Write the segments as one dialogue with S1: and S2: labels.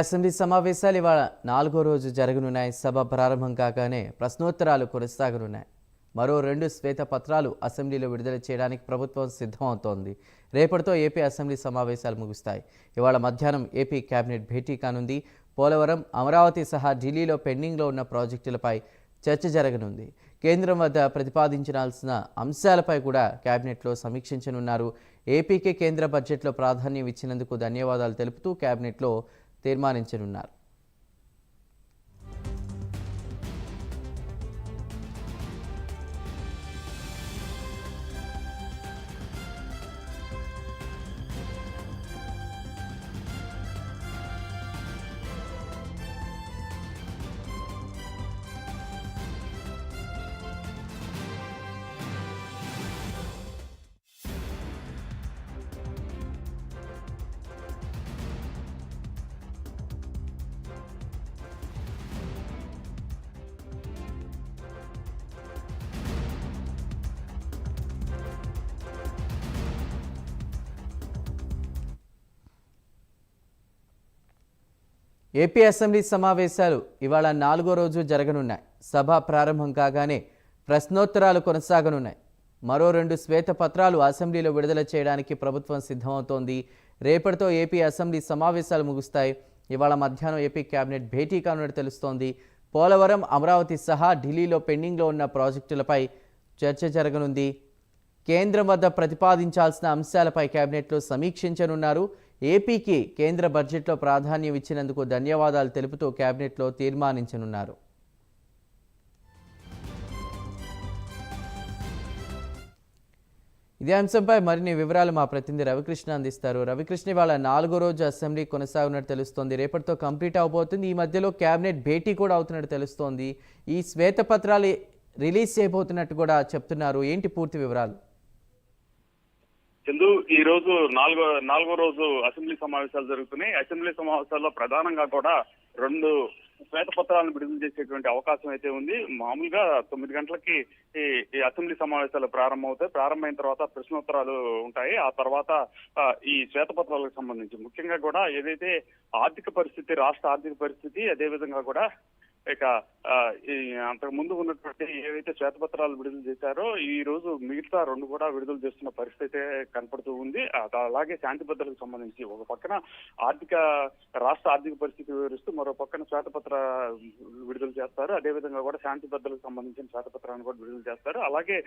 S1: Assembly సమావేశాలు ఇవాళ నాలుగో రోజు జరగనున్నాయి. సభ ప్రారంభం కాగానే ప్రశ్నోత్తరాలు కొనసాగనున్నాయి. మరో రెండు శ్వేత పత్రాలు అసెంబ్లీలో విడుదల చేయడానికి ప్రభుత్వం సిద్ధమవుతోంది. రేపటితో ఏపీ అసెంబ్లీ సమావేశాలు ముగుస్తాయి. ఇవాళ మధ్యాహ్నం ఏపీ కేబినెట్ భేటీ కానుంది. పోలవరం అమరావతి సహా ఢిల్లీలో పెండింగ్లో ఉన్న ప్రాజెక్టులపై చర్చ జరగనుంది. కేంద్రం వద్ద ప్రతిపాదించాల్సిన అంశాలపై కూడా కేబినెట్లో సమీక్షించనున్నారు. ఏపీకి కేంద్ర బడ్జెట్లో ప్రాధాన్యం ఇచ్చినందుకు ధన్యవాదాలు తెలుపుతూ కేబినెట్లో తీర్మానించనున్నారు. ఏపీ అసెంబ్లీ సమావేశాలు ఇవాళ నాలుగో రోజు జరగనున్నాయి. సభ ప్రారంభం కాగానే ప్రశ్నోత్తరాలు కొనసాగనున్నాయి. మరో రెండు శ్వేతపత్రాలు అసెంబ్లీలో విడుదల చేయడానికి ప్రభుత్వం సిద్ధమవుతోంది. రేపటితో ఏపీ అసెంబ్లీ సమావేశాలు ముగుస్తాయి. ఇవాళ మధ్యాహ్నం ఏపీ కేబినెట్ భేటీ కానున్నట్టు తెలుస్తోంది. పోలవరం అమరావతి సహా ఢిల్లీలో పెండింగ్లో ఉన్న ప్రాజెక్టులపై చర్చ జరగనుంది. కేంద్రం వద్ద ప్రతిపాదించాల్సిన అంశాలపై కేబినెట్లో సమీక్షించనున్నారు. ఏపీకి కేంద్ర బడ్జెట్లో ప్రాధాన్యం ఇచ్చినందుకు ధన్యవాదాలు తెలుపుతూ కేబినెట్లో తీర్మానించనున్నారు. ఇదే అంశంపై మరిన్ని వివరాలు మా ప్రతినిధి రవికృష్ణ అందిస్తారు. రవికృష్ణ ఇవాళ నాలుగో రోజు అసెంబ్లీ కొనసాగున్నట్టు తెలుస్తోంది. రేపటితో కంప్లీట్ అవబోతుంది. ఈ మధ్యలో కేబినెట్ భేటీ కూడా అవుతున్నట్టు తెలుస్తోంది. ఈ శ్వేతపత్రాలు రిలీజ్ చేయబోతున్నట్టు కూడా చెప్తున్నారు. ఏంటి పూర్తి వివరాలు?
S2: చందు ఈ రోజు నాలుగో నాలుగో రోజు అసెంబ్లీ సమావేశాలు జరుగుతున్నాయి. అసెంబ్లీ సమావేశాల్లో ప్రధానంగా కూడా రెండు శ్వేతపత్రాలను విడుదల చేసేటువంటి అవకాశం అయితే ఉంది. మామూలుగా తొమ్మిది గంటలకి ఈ అసెంబ్లీ సమావేశాలు ప్రారంభమవుతాయి. ప్రారంభమైన తర్వాత ప్రశ్నోత్తరాలు ఉంటాయి. ఆ తర్వాత ఈ శ్వేతపత్రాలకు సంబంధించి. ముఖ్యంగా కూడా ఏదైతే ఆర్థిక పరిస్థితి రాష్ట్ర ఆర్థిక పరిస్థితి అదేవిధంగా కూడా ఇక ఈ అంతకు ముందు ఉన్నటువంటి ఏవైతే శ్వేతపత్రాలు విడుదల చేశారో ఈ రోజు మిగతా రెండు కూడా విడుదల చేస్తున్న పరిస్థితి అయితే కనపడుతూ ఉంది. అలాగే శాంతి భద్రతకు సంబంధించి ఒక పక్కన ఆర్థిక రాష్ట్ర ఆర్థిక పరిస్థితి వివరిస్తూ మరో పక్కన శ్వేతపత్ర విడుదల చేస్తారు. అదే విధంగా కూడా శాంతి భద్రతకు సంబంధించిన శ్వేతపత్రాన్ని కూడా విడుదల చేస్తారు. అలాగే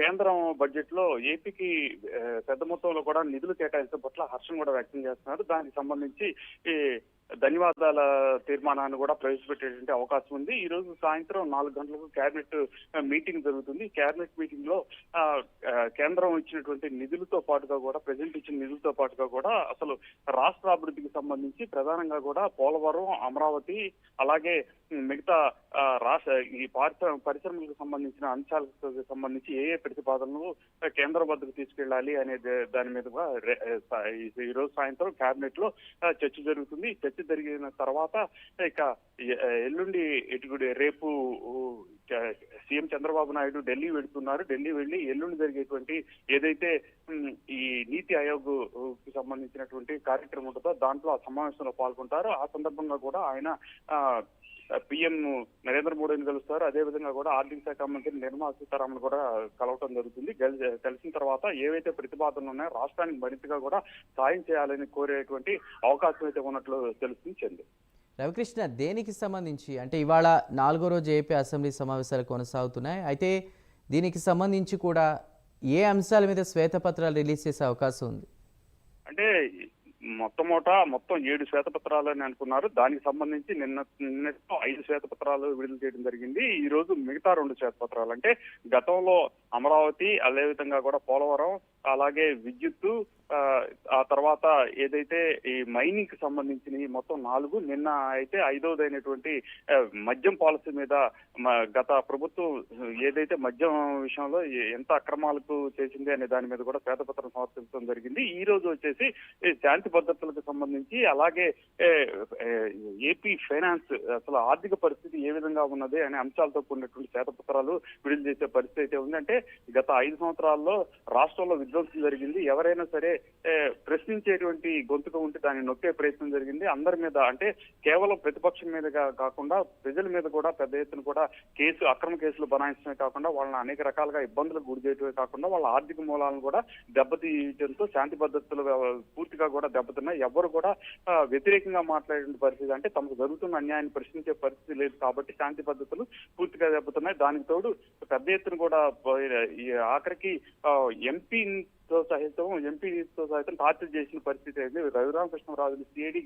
S2: కేంద్రం బడ్జెట్లో ఏపీకి పెద్ద మొత్తంలో కూడా నిధులు కేటాయించడం పట్ల హర్షం కూడా వ్యక్తం చేస్తున్నారు. దానికి సంబంధించి ఈ ధన్యవాదాల తీర్మానాన్ని కూడా ప్రవేశపెట్టేటువంటి అవకాశం ఉంది. ఈ రోజు సాయంత్రం నాలుగు గంటలకు కేబినెట్ మీటింగ్ జరుగుతుంది. కేబినెట్ మీటింగ్లో కేంద్రం ఇచ్చినటువంటి నిధులతో పాటుగా కూడా ప్రజెంట్ ఇచ్చిన నిధులతో పాటుగా కూడా అసలు రాష్ట్ర అభివృద్ధికి సంబంధించి ప్రధానంగా కూడా పోలవరం అమరావతి అలాగే మిగతా రాష్ట్ర ఈ పారిశ్ర పరిశ్రమలకు సంబంధించిన అంశాలకు సంబంధించి ఏ ఏ ప్రతిపాదనలు కేంద్ర వద్దకు తీసుకెళ్ళాలి అనే దాని మీద కూడా ఈ- రోజు సాయంత్రం కేబినెట్లో చర్చ జరుగుతుంది. చర్చ చర్చ జరిగిన తర్వాత ఇక ఎల్లుండి ఇటుగుడి రేపు సీఎం చంద్రబాబు నాయుడు ఢిల్లీ వెళ్తున్నారు. ఢిల్లీ వెళ్ళి ఎల్లుండి జరిగేటువంటి ఏదైతే ఈ నీతి ఆయోగ్కి సంబంధించినటువంటి కార్యక్రమం ఉంటుందో దాంట్లో ఆ సమావేశంలో పాల్గొంటారు. ఆ సందర్భంగా కూడా ఆయన ఆ, పిఎం నరేంద్ర మోడీని కలుస్తారు. అదే విధంగా కూడా ఆర్థిక శాఖ మంత్రి నిర్మలా సీతారామన్ కూడా కలవటం జరుగుతుంది. కలిసిన తర్వాత ఏవైతే ప్రతిపాదనలు ఉన్నాయో రాష్ట్రానికి మరింతగా కూడా సాయం చేయాలని కోరేటువంటి అవకాశం అయితే ఉన్నట్లు తెలుస్తుంది చందు.
S1: రవికృష్ణ దేనికి సంబంధించి? అంటే ఇవాళ నాలుగో రోజు ఏపీ అసెంబ్లీ సమావేశాలు కొనసాగుతున్నాయి. అయితే దీనికి సంబంధించి కూడా ఏ అంశాల మీద శ్వేతపత్రాలు రిలీజ్ చేసే అవకాశం ఉంది?
S2: అంటే మొట్టమొదట మొత్తం ఏడు శ్వేతపత్రాలు అని అనుకున్నారు. దానికి సంబంధించి నిన్న నిన్నతో ఐదు శ్వేతపత్రాలు విడుదల చేయడం జరిగింది. ఈ రోజు మిగతా రెండు శ్వేతపత్రాలు. అంటే గతంలో అమరావతి అదేవిధంగా కూడా పోలవరం అలాగే విద్యుత్తు ఆ, ఆ తర్వాత ఏదైతే ఈ మైనింగ్కి సంబంధించిన మొత్తం నాలుగు నిన్న అయితే ఐదోదైనటువంటి మద్యం పాలసీ మీద గత ప్రభుత్వం ఏదైతే మద్యం విషయంలో ఎంత అక్రమాలకు చేసింది అనే దాని మీద కూడా శ్వేతపత్రం సమర్పించడం జరిగింది. ఈ రోజు వచ్చేసి ఈ శాంతి భద్రతలకు సంబంధించి అలాగే ఏపీ ఫైనాన్స్ అసలు ఆర్థిక పరిస్థితి ఏ విధంగా ఉన్నది అనే అంశాలతో కూడినటువంటి శ్వేతపత్రాలు విడుదల చేసే పరిస్థితి అయితే ఉంది అంటే గత ఐదు సంవత్సరాల్లో రాష్ట్రంలో విధ్వంసం జరిగింది. ఎవరైనా సరే ప్రశ్నించేటువంటి గొంతుక ఉంటే దాన్ని నొక్కే ప్రయత్నం జరిగింది. అందరి మీద అంటే కేవలం ప్రతిపక్షం మీదగా కాకుండా ప్రజల మీద కూడా పెద్ద ఎత్తున కూడా కేసు అక్రమ కేసులు బనాయించడమే కాకుండా వాళ్ళని అనేక రకాలుగా ఇబ్బందులకు గురి చేయడమే కాకుండా వాళ్ళ ఆర్థిక మూలాలను కూడా దెబ్బతీయడంతో శాంతి భద్రతలు పూర్తిగా కూడా దెబ్బతిన్నాయి. ఎవరు కూడా వ్యతిరేకంగా మాట్లాడే పరిస్థితి అంటే తమకు జరుగుతున్న అన్యాయాన్ని ప్రశ్నించే పరిస్థితి లేదు కాబట్టి శాంతి పద్ధతులు పూర్తిగా దెబ్బతున్నాయి. దానికి తోడు పెద్ద ఎత్తున కూడా ఆఖరికి ఎంపీ తో సహితం ఎంపీతో సహితం టార్చర్ చేసిన పరిస్థితి అయింది రఘురామకృష్ణరాజుని సిఐడి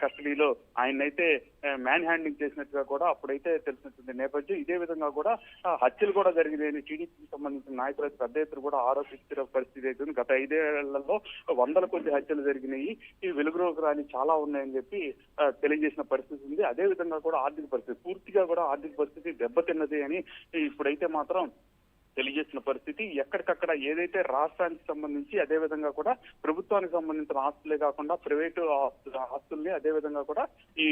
S2: కస్టడీలో ఆయన్నైతే మ్యాన్ హ్యాండింగ్ చేసినట్టుగా కూడా అప్పుడైతే తెలిసినటువంటి నేపథ్యం ఇదే విధంగా కూడా హత్యలు కూడా జరిగినాయని టీడీపీకి సంబంధించిన నాయకులు అయితే పెద్ద ఎత్తున కూడా ఆరోపించిన పరిస్థితి అయితే గత ఐదేళ్ళలో వందల కొద్ది హత్యలు జరిగినాయి. ఈ వెలుగులోకి రాని చాలా ఉన్నాయని చెప్పి తెలియజేసిన పరిస్థితి ఉంది. అదే విధంగా కూడా ఆర్థిక పరిస్థితి పూర్తిగా కూడా ఆర్థిక పరిస్థితి దెబ్బతిన్నది అని ఇప్పుడైతే మాత్రం తెలియజేసిన పరిస్థితి. ఎక్కడికక్కడ ఏదైతే రాష్ట్రానికి సంబంధించి అదే విధంగా కూడా ప్రభుత్వానికి సంబంధించిన ఆస్తులే కాకుండా ప్రైవేటు ఆస్తుల్ని అదే విధంగా కూడా ఈ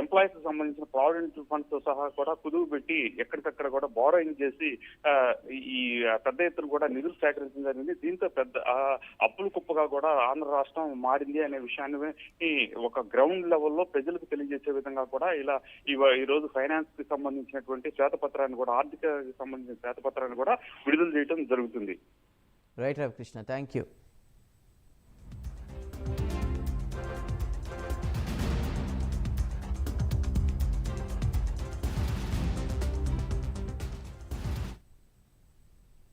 S2: ఎంప్లాయీస్కి సంబంధించిన ప్రావిడెంట్ ఫండ్తో సహా కూడా కుదువు పెట్టి ఎక్కడికక్కడ కూడా బోరోయింగ్ చేసి ఈ పెద్ద ఎత్తున కూడా నిధులు సేకరించడం జరిగింది. దీంతో పెద్ద అప్పులు అప్పుల కుప్పగా కూడా ఆంధ్ర రాష్ట్రం మారింది అనే విషయాన్ని ఒక గ్రౌండ్ లెవెల్లో ప్రజలకు తెలియజేసే విధంగా కూడా ఇలా ఈ రోజు ఫైనాన్స్కి సంబంధించినటువంటి శ్వేతపత్రాన్ని కూడా ఆర్థిక సంబంధించిన శ్వేతపత్రాన్ని కూడా విడుదల చేయడం జరుగుతుంది.
S1: Right Ravikrishna thank you